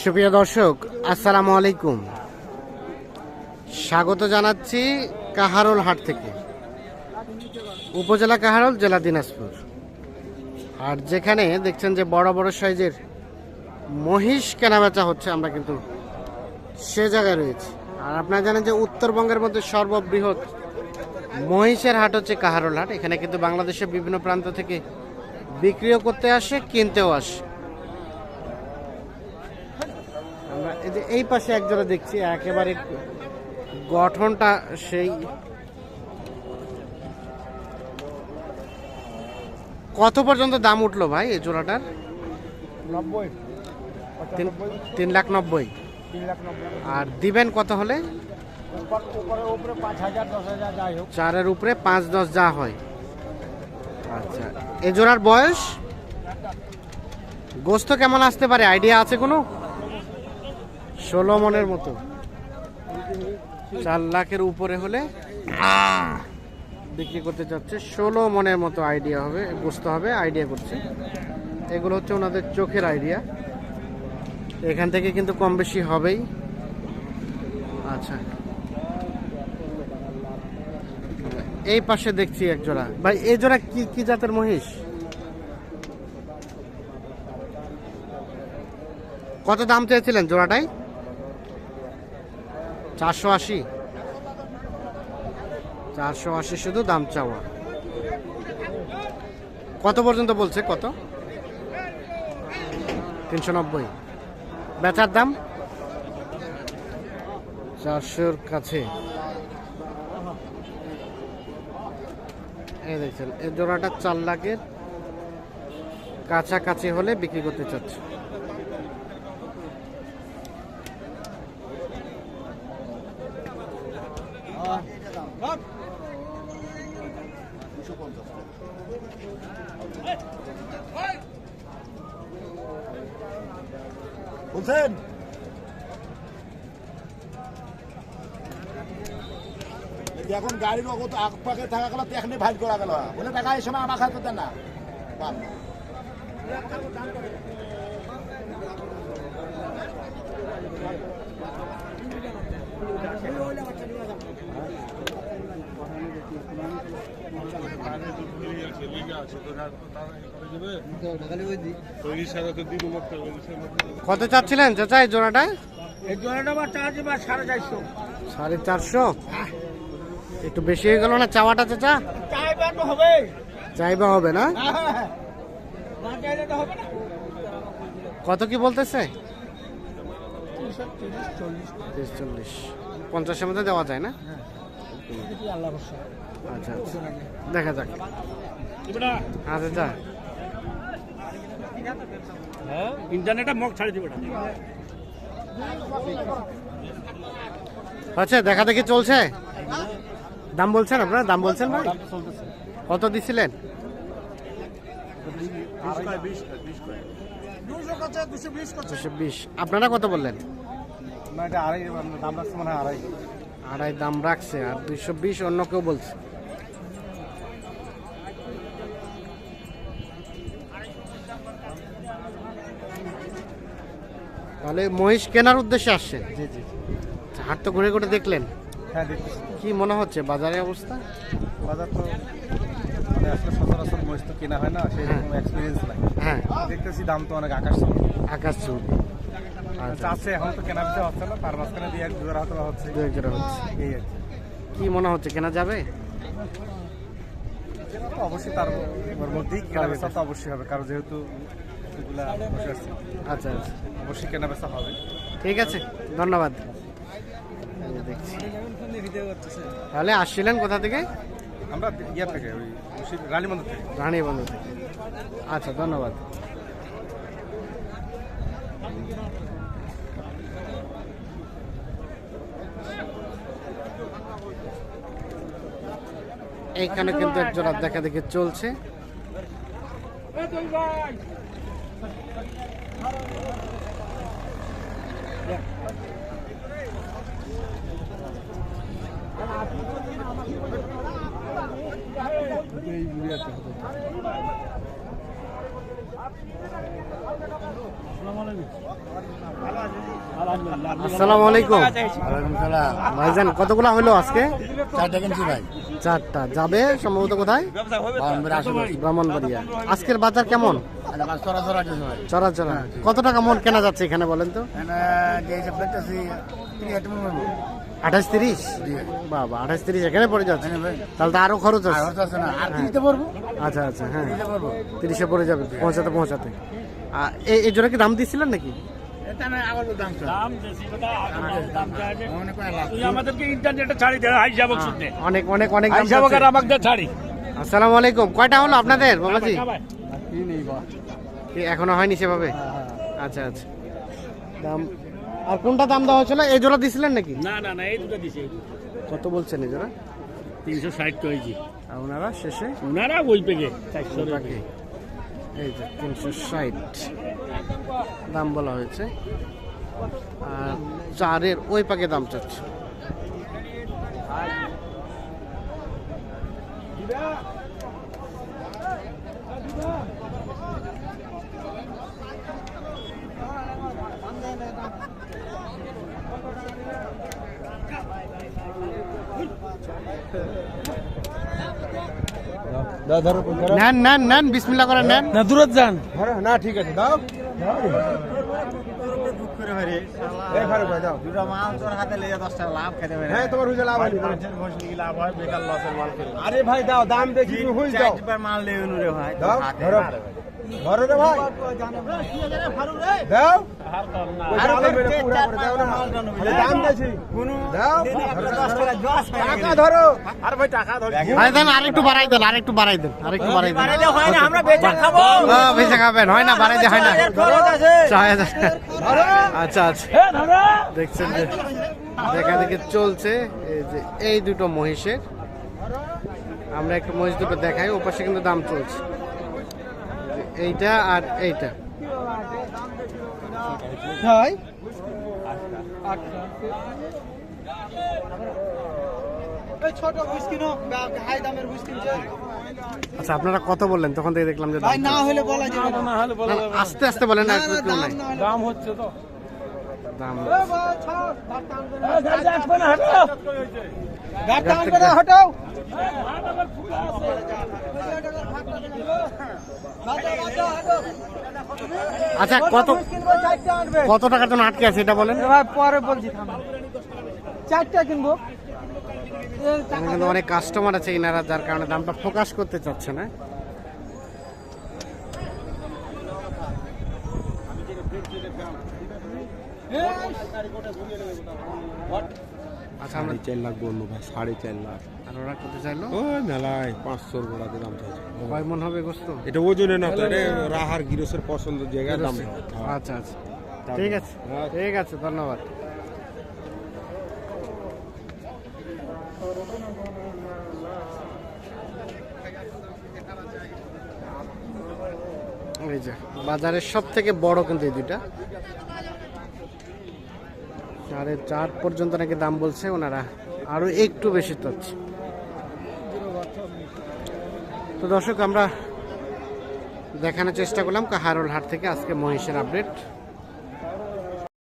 সুপ্রিয় দর্শক, আসসালামু আলাইকুম। স্বাগত জানাচ্ছি কাহারোল হাট থেকে। উপজেলা কাহারোল, জেলা দিনাজপুর। আর যেখানে দেখছেন যে বড় বড় সাইজের মহিষ কেনাবেচা হচ্ছে, আমরা কিন্তু সে জায়গায় রয়েছি। আর আপনারা জানেন যে উত্তরবঙ্গের মধ্যে সর্ববৃহৎ মহিষের হাট হচ্ছে কাহারোল হাট। এখানে কিন্তু বাংলাদেশের বিভিন্ন প্রান্ত থেকে বিক্রিও করতে আসে, কিনতেও আসে আমরা এই যে এই পাশে একজোড়া দেখছি একেবারে গঠনটা সেই। কত পর্যন্ত দাম উঠল ভাই এই জোড়াটার? নব্বই। তিন- লাখ নব্বই। আর দিবেন কত হলে? চারের উপরে পাঁচ দশ যা হয়। আচ্ছা এ জোড়ার বয়স? গোস্ত কেমন আসতে পারে? আইডিয়া আছে কোনো? ষোলো মনের মতো। চার লাখের উপরে হলে বিক্রি করতে চাচ্ছে। ষোলো মনের মতো আইডিয়া হবে, বুঝতে হবে আইডিয়া করছে। এগুলো হচ্ছে ওনাদের চোখের আইডিয়া এখান থেকে কিন্তু কম বেশি হবেই। আচ্ছা। এই পাশে দেখছি এক জোড়া। ভাই, এই জোড়া কি কি জাতের মহিষ? কত দাম চেয়েছিলেন জোড়াটাই? চারশো আশি। চারশো আশি শুধু দাম চাওয়া। কত পর্যন্ত বলছে? কত? তিনশো নব্বই। বেচার দাম? চারশোর কাছে। এই দেখছেন জোড়াটা চার লাখের কাছাকাছি হলে বিক্রি করতে চাচ্ছে। বুঝছেন এখন গাড়ির অগত আগ পাকে থাকা গেল এখানে ভাইল করা গেল। বলে, টাকা এই সময় আমার খাতে না। বাপ। কত চাচ্ছিলেন চাচা এই জোড়াটা এই জোড়াটা সাড়ে চারশো? সাড়ে চারশো একটু বেশি হয়ে গেল না চাওয়াটা চাচা? চাইবা তো হবে চাইবা হবে না? কত কি বলতেছে? পঞ্চাশের মধ্যে দেওয়া যায় না? আচ্ছা আচ্ছা। দেখা যাক। আচ্ছা যা। ইন্টারনেটে মগ ছাড়ি দিবে আচ্ছা দেখা দেখি চলছে? দাম বলছেন আপনারা? দাম বলছেন ভাই? কত দিছিলেন? দুশো আপনারা কত বললেন? আড়াই দাম রাখছে মানে আড়াই দাম রাখছে আর দুইশো বিশ অন্য কেউ বলছে। তাহলে মহিষ কেনার উদ্দেশ্যে আসছেন জি জি হাট তো ঘুরে ঘুরে দেখলেন। হ্যাঁ দেখতেছি। কি মনে হচ্ছে বাজারের অবস্থা? বাজার তো মানে আসলে সচরাচর মহিষ তো কেনা হয় না সেই রকম এক্সপিরিয়েন্স নাই। হ্যাঁ। দেখতেছি দাম তো অনেক আকাশ। আকাশ চুল আচ্ছা। চাচ্ছে এখন তো কেনা বেচা হচ্ছে না তার মাঝখানে দিয়ে এক জোড়া হতে হচ্ছে। দু এক জোড়া হচ্ছে। এই আর কি। মনে হচ্ছে কেনা যাবে? তো অবশ্যই তার মধ্যেই কেনা বেচা তো অবশ্যই হবে কারণ যেহেতু বসে আচ্ছা আচ্ছা। অবশ্যই কেনা বেচা হবে। ঠিক আছে ধন্যবাদ। দেখছি। তাহলে আসছিলেন কোথা থেকে? আমরা ইয়া থেকে ওই রানীমন্দির থেকে। রানী বন্ধু থেকে। আচ্ছা ধন্যবাদ। এইখানে কিন্তু এক জোড়া দেখা দেখি চলছে। আসসালামু আলাইকুম। ভাইজান কতগুলো হলো আজকে? চারটা কিনছি ভাই। চারটা। যাবে সম্ভবত কোথায়? আজকের বাজার কেমন? চড়া কত টাকা মন কেনা যাচ্ছে এখানে বলেন তো? আঠাশ তিরিশ? আঠাশ তিরিশ এখানে পড়ে যাচ্ছে। তাহলে তো আরও আচ্ছা আচ্ছা হ্যাঁ। তিরিশে পড়ে যাবে, পৌঁছাতে পৌঁছাতে। এই জোড়া কি দাম দিয়েছিলেন নাকি? এটা না আবার দাম চল দাম বেশি কথা দাম চাই। যে অনেক কয় লাখ তুই আমাদেরকে ইন্টারনেটে ছাড়ি দে হাই যাবক শুনতে অনেক অনেক অনেক দাম হাই যাবক আর যাচ্ছে। আমাকে দে ছাড়ি। আসসালামু আলাইকুম। কয়টা হলো আপনাদের বাবাজি? খাবাই। কি নেই বা? কি এখনও হয়নি সেভাবে? আচ্ছা আচ্ছা। দাম আর কোনটা দাম দেওয়া হয়েছিল? এই জোড়া দিছিলেন নাকি? না না না এই দুটো দিছে কত বলছেন এই জোড়া? তিনশো ষাট কেজি। ওনারা শেষে? ওনারা ওই পেগে চারশো এই যে তিনশো ষাট দাম বলা হয়েছে। আর চারের ওই পাকে দাম চাচ্ছে। নেন নেন নেন বিসমিল্লা করে নেন। না দূরত যান। না ঠিক আছে দাও। মাল তোর হাতে লেগে দশ টাকা লাভ খেতে পারে হ্যাঁ তোমার হুজে লাভ হয় লাভ হয় বেকার লসের মাল করে আরে ভাই দাও দাম দেখি দাও। মাল নেই রে ভাই। দাও ধরো রে ভাই। দাও। ওই দাও না বেটা পুরা করে দাও না। আরে দাম দেখি দাও। টাকা ধরো। আর ভাই টাকা ধরে। আরে দেন আরেকটু বাড়াই দেন আরেকটু বাড়াই দেন আরেকটু বাড়াই দেন। আমরা বেচা খাব। ও, বেঁচে খাবেন হয় না বাড়াই হয় না। আচ্ছা আচ্ছা। দেখছেন যে দেখা দেখে চলছে এই যে এই দুটো মহিষের। আমরা একটু মহিষ দুটো দেখাই ও পাশে কিন্তু দাম চলছে। এইটা আর এইটা। ভাই? আচ্ছা আপনারা কত বললেন? তখন থেকে দেখলাম যে না হলে বলা যাবে না। না হলে বলা না, আস্তে আস্তে বলেন না দাম হচ্ছে তো। দাম হটাও। আচ্ছা কত কত টাকার জন্য আটকে আছে এটা বলেন? পরে বলছি চারটা কিনবো। এখানে কিন্তু অনেক কাস্টমার আছে ইনারা যার কারণে দামটা ফোকাস করতে চাচ্ছে না। আচ্ছা আমরা চার লাখ বলল ভাই সাড়ে চার লাখ। আর ওরা চাইলো? ও মেলায় পাঁচশোর গোড়াতে দাম চাইছে। কয় মন হবে গোস্ত? এটা ওজনে না তো এটা রাহার গিরসের পছন্দ জায়গায় দাম আচ্ছা আচ্ছা। ঠিক আছে ঠিক আছে ধন্যবাদ। এই যে বাজারের সব থেকে বড় কিন্তু এই দুইটা। সাড়ে চার পর্যন্ত নাকি দাম বলছে, ওনারা আরও একটু বেশি চাচ্ছে তো দর্শক, আমরা দেখানোর চেষ্টা করলাম কাহারোল হাট থেকে আজকে মহিষের আপডেট